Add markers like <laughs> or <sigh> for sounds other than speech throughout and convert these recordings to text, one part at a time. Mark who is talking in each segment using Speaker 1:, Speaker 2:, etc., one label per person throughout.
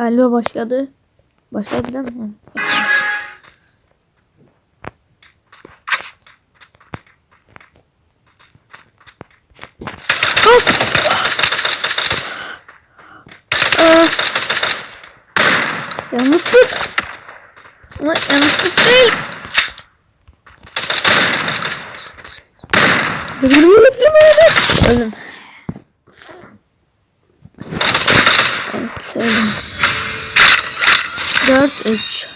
Speaker 1: Galiba başladı. Başladı değil mi? Hı, başlamış. Hop! Aa! Yalnızlık. Ama yalnızlık değil. Öldüm. Evet öldüm. 4 3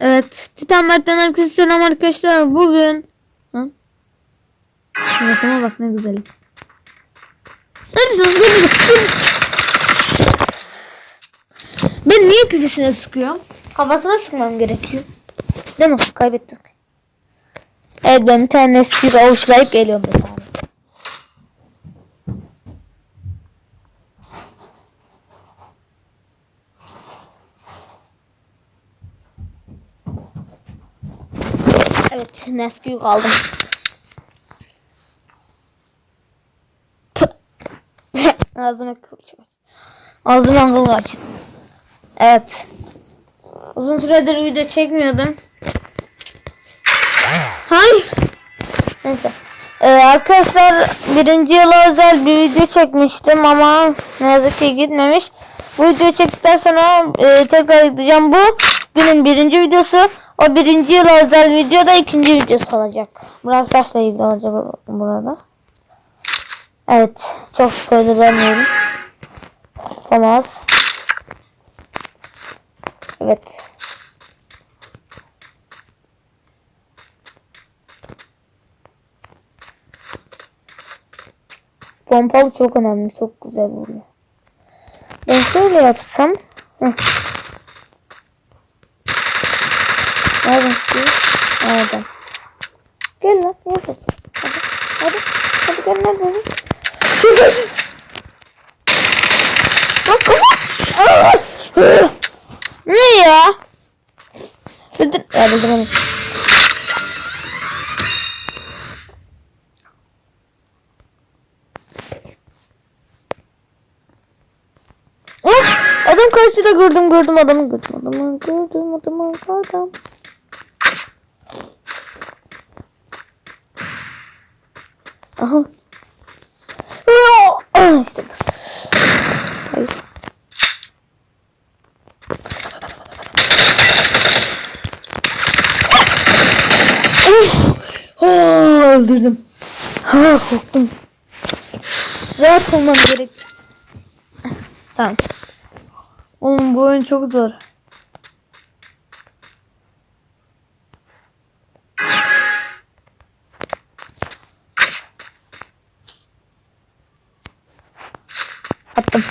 Speaker 1: Evet Titan Mert'ten herkese selam arkadaşlar bugün ha? Suratıma bak ne güzelim Neredesin? Görmüşüm, görmüşüm. Ben niye pipisine sıkıyorum? Kafasına sıkmam gerekiyor. Değil mi? Kaybettik. Evet ben bir tane eski avuçlayıp geliyorum bir tane. Evet Nesquik aldım. Kılıç var. <laughs> Ağzıma kıl kaçtı. Evet. Uzun süredir video çekmiyordum. Hayır. Neyse. Ee, arkadaşlar birinci yıla özel bir video çekmiştim ama ne yazık ki gitmemiş. Bu videoyu çektikten sonra e, tekrar gideceğim. Bu günün birinci videosu. O birinci yıla özel video da ikinci videosu olacak. Biraz dersle ilgili olacak burada. Evet. Çok spoiler vermiyorum. Olmaz. Evet. Pompalı çok önemli. Çok güzel oluyor. Ben şöyle yapsam. Hı. Nereden çıkıyor? Gel lan. Niye saçın? Hadi. Hadi. Hadi gel neredesin? Şuradasın. Lan kafa. Ne ya? Bildir. Ya bildiremedim. Oh, adam karşıda gördüm gördüm adamı gördüm adamı gördüm adamı gördüm. Aha. Ah işte. Hayır. Oh, oh, öldürdüm. Ha korktum. Rahat olmam gerek. Tamam. Oğlum bu oyun çok zor. Attım.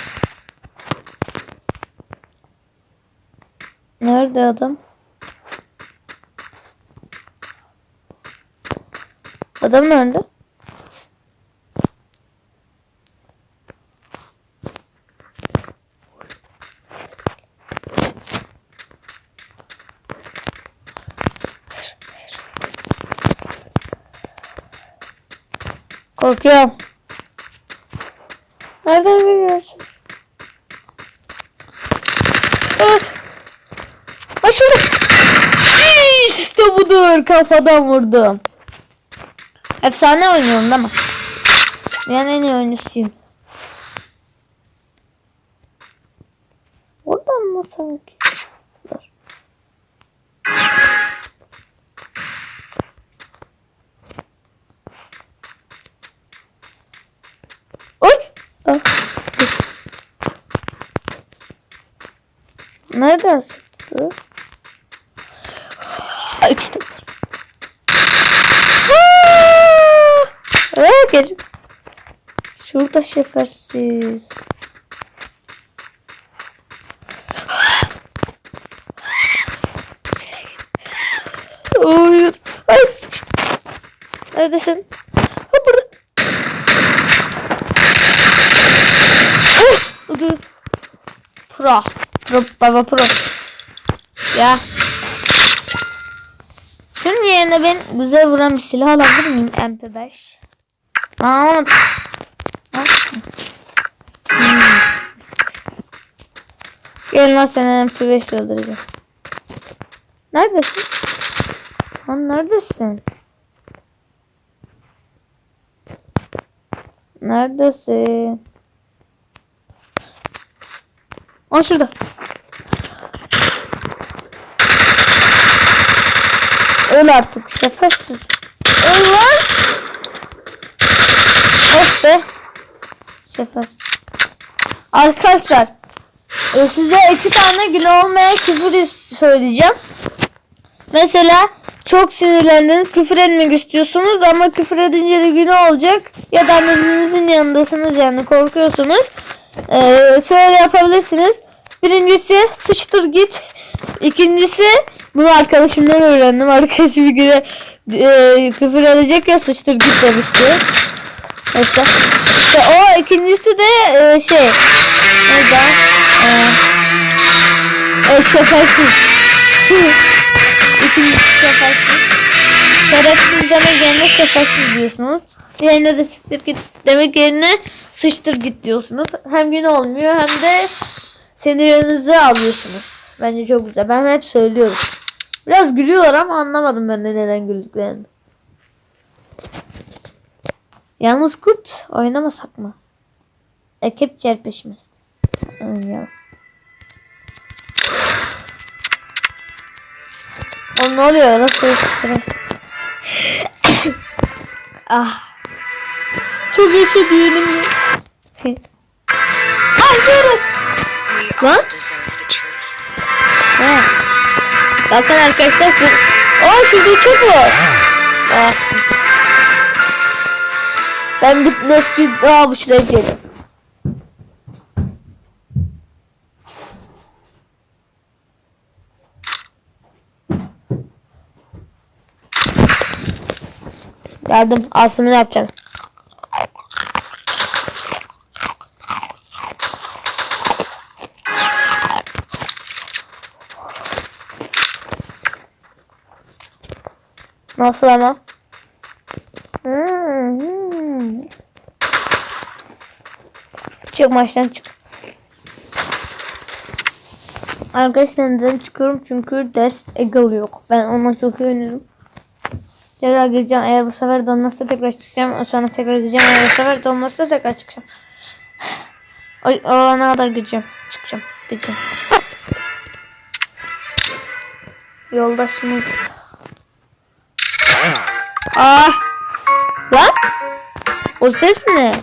Speaker 1: Nerede adam? Adam nerede? Korkuyorum. Nereden biliyorsun? Ah! Şurada. İşte budur. Kafadan vurdum. Efsane oynuyorum değil mi? Yani en iyi oyuncusuyum. Oradan mı sanki? Dur. Oy! Ah, dur. Nereden sıktı? İşte. Aa, gel. Şurada şefersiz. Hayır. Ay sıkıştım. Neredesin? Ha burada. Oh, dur. Pro. Pro baba pro. Ya. Şunun yerine ben güzel vuran bir silah alabilir miyim? MP5. Aa. Hmm. Gelin lan seni MP5 ile öldüreceğim. Neredesin? Lan neredesin? Neredesin? Aa şurada. Öl artık şefasız. Öl lan. Oh be. Şefasız. Arkadaşlar e, size iki tane günah olmayan küfür söyleyeceğim. Mesela çok sinirlendiniz küfür etmek istiyorsunuz ama küfür edince de günah olacak ya da annenizin yanındasınız yani korkuyorsunuz. Ee, şöyle yapabilirsiniz. Birincisi sıçtır git. İkincisi bunu arkadaşımdan öğrendim. Arkadaşım bir güne e, küfür edecek ya sıçtır git demişti. Mesela işte o ikincisi de e, şey neydi? E, e, şefeksiz. <laughs> İkincisi şefeksiz. Şerefsiz demek yerine şefeksiz diyorsunuz. Yerine de siktir git demek yerine sıçtır git diyorsunuz. Hem gün olmuyor hem de sinirinizi alıyorsunuz. Bence çok güzel. Ben hep söylüyorum. Biraz gülüyorlar ama anlamadım ben de neden güldüklerini. Yalnız kurt oynamasak mı? Ekip çarpışması. Oynayalım. Oğlum ne oluyor? Nasıl biraz? <laughs> ah. Çok yaşa diyelim ya. <laughs> ah diyoruz. Lan? Ha. Bakın arkadaşlar. siz- Aa şurada çok var. Ah. Ben bir eski avuçlayacağım. Geldim. Asım'ı yapacağım. Nasıl ama? Hmm. Çık maçtan çık. Arkadaşlar neden çıkıyorum? Çünkü Dest Eagle yok. Ben ona çok oynuyorum. Tekrar gireceğim. Eğer bu sefer de olmazsa tekrar çıkacağım. Sonra tekrar gireceğim. Eğer bu sefer de olmazsa tekrar çıkacağım. O, o ana kadar gireceğim. Çıkacağım. Gireceğim. Yoldaşımız. Ah! Lan? O ses ne?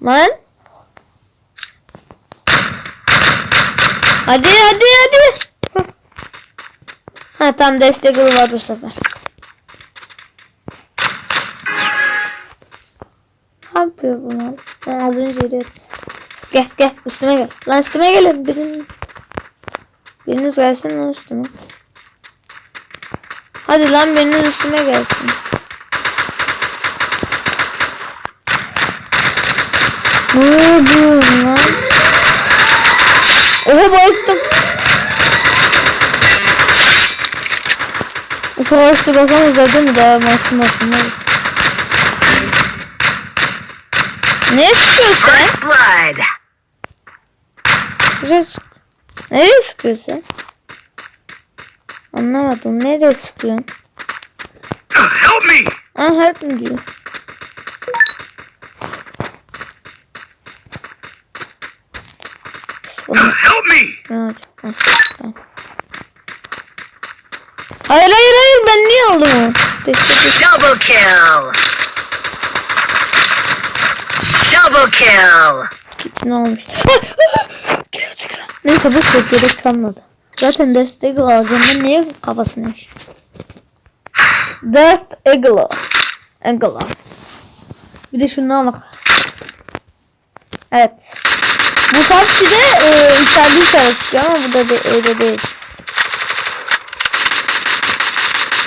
Speaker 1: Lan? Hadi hadi hadi. Ha tam destek var bu sefer. Ne yapıyor bunlar? Ben az önce yere- Gel gel üstüme gel. Lan üstüme gelin. Biriniz, biriniz gelsin lan üstüme. Hadi lan biriniz üstüme gelsin. Ne yapıyorsun lan? Oha bayıttım. Kadar sırasan uzadı mı daha maçın başındayız. Ne sen? Nereye? Nereye sıkıyorsun? Anlamadım. Nereye sıkıyorsun?
Speaker 2: Help me!
Speaker 1: Ah help mi diyor.
Speaker 2: Help me!
Speaker 1: Hayır hayır hayır ben niye aldım onu?
Speaker 2: Double kill! Double kill!
Speaker 1: git ne olmuş? Gerçekten. Neyse bu çok gerek kalmadı. Zaten destek alacağım ben niye kafasını yaşıyor? Dust Eagle. Eagle. Bir de şundan bak. Evet. Bu PUBG'de e, içeride çıkıyor ama burada de, öyle değil.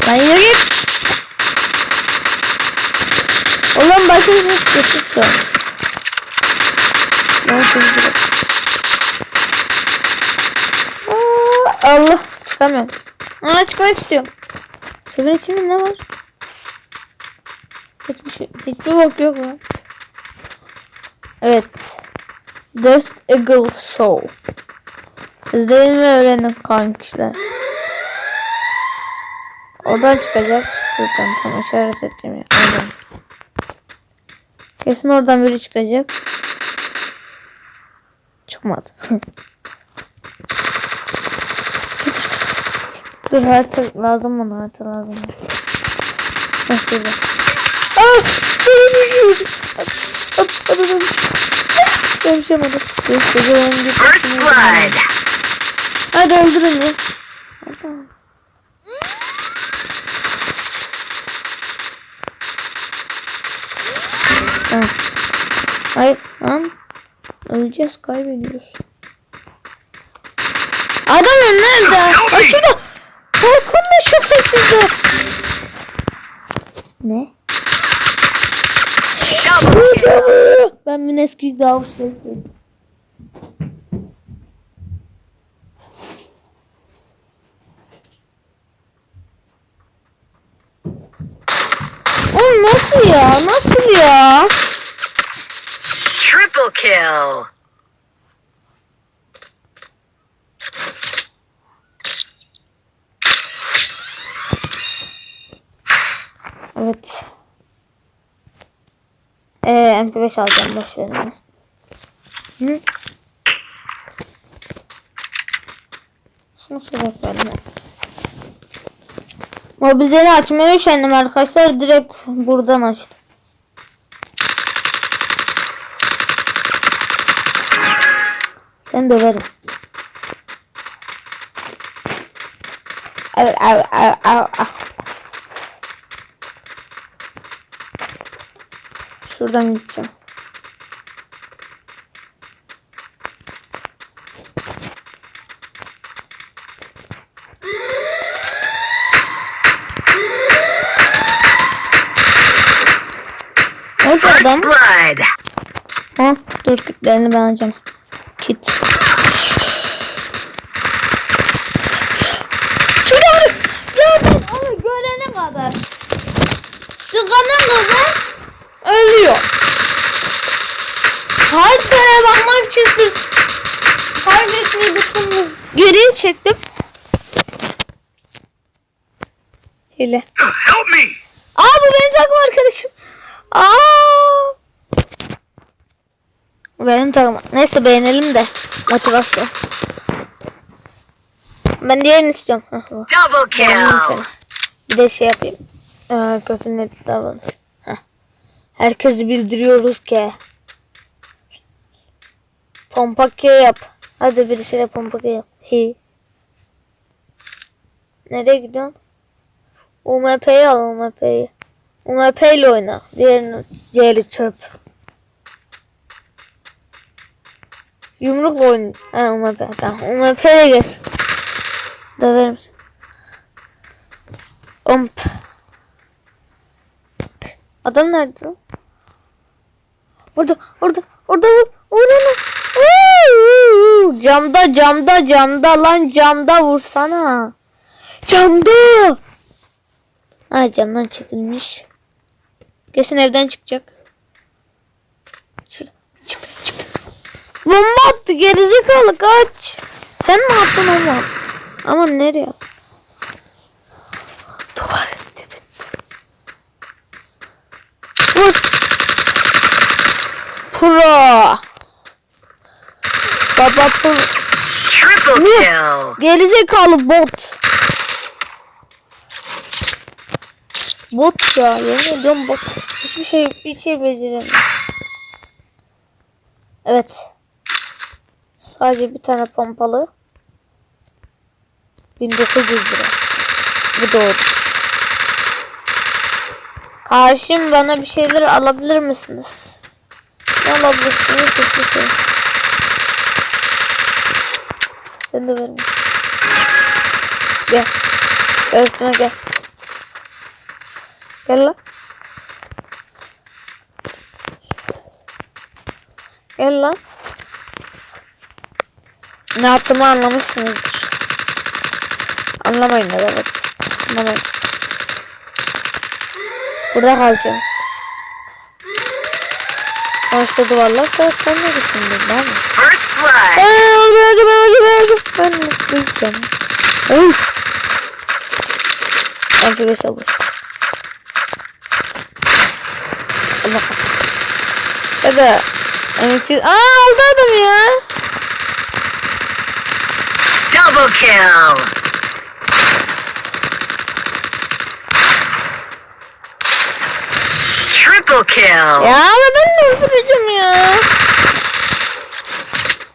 Speaker 1: Lan yürü git. Ulan başınızı sıkıyorsun şu an. Ben sizi bırak. Aa, Allah çıkamıyorum. Aa çıkmak istiyorum. Çöpün içinde ne var? Hiçbir şey, hiçbir bok yok mu? Evet. Dust Eagle Show. İzleyin ve öğrenin kankiler. Oradan çıkacak. Şuradan tam işaret ettim ya. Oradan. Kesin oradan biri çıkacak. Çıkmadı. <laughs> Dur harita lazım bana harita lazım. Nasıl dur, dur, dur.
Speaker 2: First blood.
Speaker 1: Hadi öldürün ya. Hadi. Tamam. Hayır lan. Öleceğiz kaybediyoruz. Adam nerede? Aa şurada. Şoförsüzde. Ne? Ben eski daha. Oğlum nasıl ya? Nasıl ya?
Speaker 2: Triple kill.
Speaker 1: Evet. Ee, MP5 alacağım boş verin. ya. Hı? Şunu şuraya koyalım. ya. Mobilyayı açmaya üşendim arkadaşlar. Direkt buradan açtım. Sen döverim. Av, av, av, av, av. Şuradan gideceğim. Nerede adam? Ha, dur kitlerini ben alacağım. Kit. Şurada Ya ben onu görene kadar. Sıkana kadar ölüyor. Haritaya bakmak için sırf kaydetmeyi butonunu geriye çektim. Hile.
Speaker 2: Help me.
Speaker 1: Aa bu benim takım arkadaşım. Aa. Benim takım. Neyse beğenelim de. Motivasyon. Ben diğerini istiyorum.
Speaker 2: Double kill.
Speaker 1: Bir de şey yapayım. Ee, kötü davranış. Herkesi bildiriyoruz ki. Pompa yap. Hadi birisiyle pompa K yap. Hi. Nereye gidiyorsun? UMP'yi al UMP'yi. UMP ile oyna. Diğerini C'li çöp. Yumrukla oyna. Ha UMP. Tamam. UMP ile geç. Döver misin? Omp. Adam nerede lan? Orada, orada, orada vur, vur Camda, camda, camda lan camda vursana. Camda. Ha camdan çekilmiş. Kesin evden çıkacak. Şurada. Çıktı, çıktı. Bomba attı gerizekalı kaç. Sen mi attın mu? Ama nereye? Duvarın dibinde. Vur. Pro.
Speaker 2: Kill.
Speaker 1: Gerizekalı bot. Bot ya yemin ediyorum bot. Hiçbir şey bir şey beceremiyor. Evet. Sadece bir tane pompalı. 1900 lira. Bu doğru. Karşım bana bir şeyler alabilir misiniz? Ne alabilirsiniz hiçbir şey. Sen de verin. Gel. Gel üstüme gel. Gel lan. Gel lan. Ne yaptığımı anlamışsınızdır. Anlamayın evet. Anlamayın. Burada kalacağım. Sonuçta duvarlar sağlıklarına gitsin ben mi?
Speaker 2: First blood.
Speaker 1: Ay, öldüm, öldüm, öldüm. Ben. Ay. Sanki beş alır. Allah. Ya da M200 Aa oldu adam ya.
Speaker 2: Double kill. Triple kill.
Speaker 1: Ya ama ben öldüreceğim ya.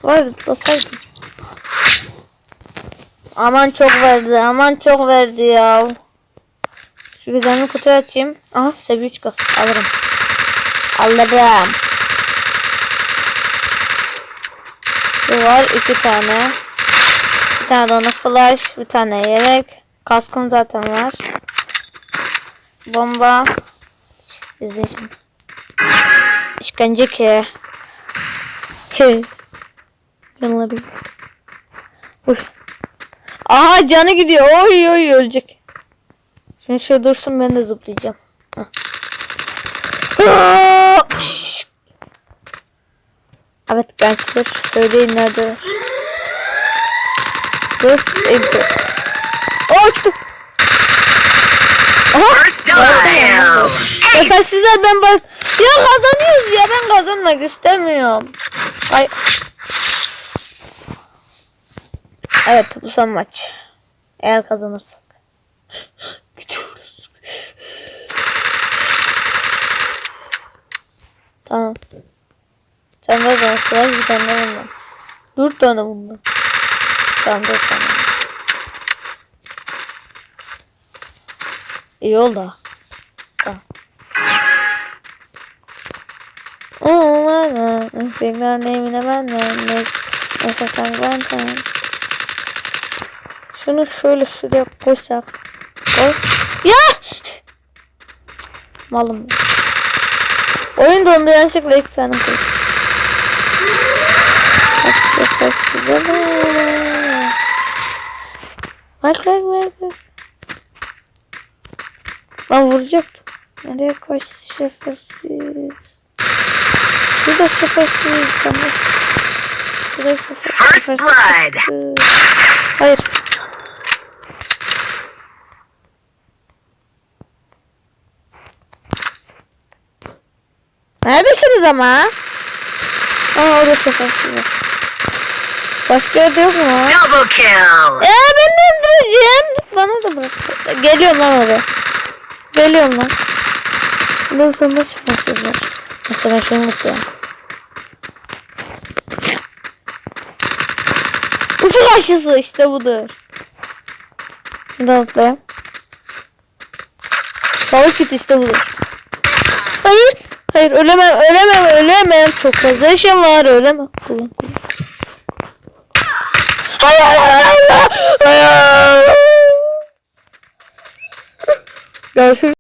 Speaker 1: Var basaydım. Aman çok verdi. Aman çok verdi ya. Şu güzelini kutuya açayım. Aha seviye 3 kas. Alırım. Alırım. Bu var iki tane. Bir tane ona flash. Bir tane yelek. Kaskım zaten var. Bomba. İzle şimdi. İşkence ki. Bir. Uy. Aha canı gidiyor. Oy oy ölecek. Şimdi şöyle dursun ben de zıplayacağım. Evet gençler söyleyin neredeler. Dur. Aa uçtum. Aha. Sen sizler ben bak. Ya kazanıyoruz ya ben kazanmak istemiyorum. Ay. Evet bu son maç. Eğer kazanırsak. Gidiyoruz. Tamam. Sen de zaman sıra bir tane bundan. Dört tane bundan. Tamam dört tane. İyi oldu. Olmadı. Tekrar nemine benden. Ne yaşasan benden. Şunu şöyle şuraya koysak. Koy. Ya! Malım. Oyun dondu yanlışlıkla iki tane koy. Bak. Bak bak bak. Lan vuracaktım. Nereye kaçtı şefesiz? Bu da şefesiz. Tamam. Da şefesiz.
Speaker 2: First blood.
Speaker 1: Hayır. Neredesiniz ama? Aa orada var. Başka yerde yok mu?
Speaker 2: Double kill.
Speaker 1: Ya ben de öldüreceğim. Bana da bırak. Geliyorum lan oraya. Geliyorum lan. Burada bir şifasız var. Mesela şunu mutluyum. Ufuk aşısı işte budur. Şimdi atlayayım. Sağlık kit işte budur. Hayır. Hayır ölemem ölemem ölemem. Çok fazla işim var ölemem. Kullan kullan. Hayır hayır. hayır. Görüşürüz.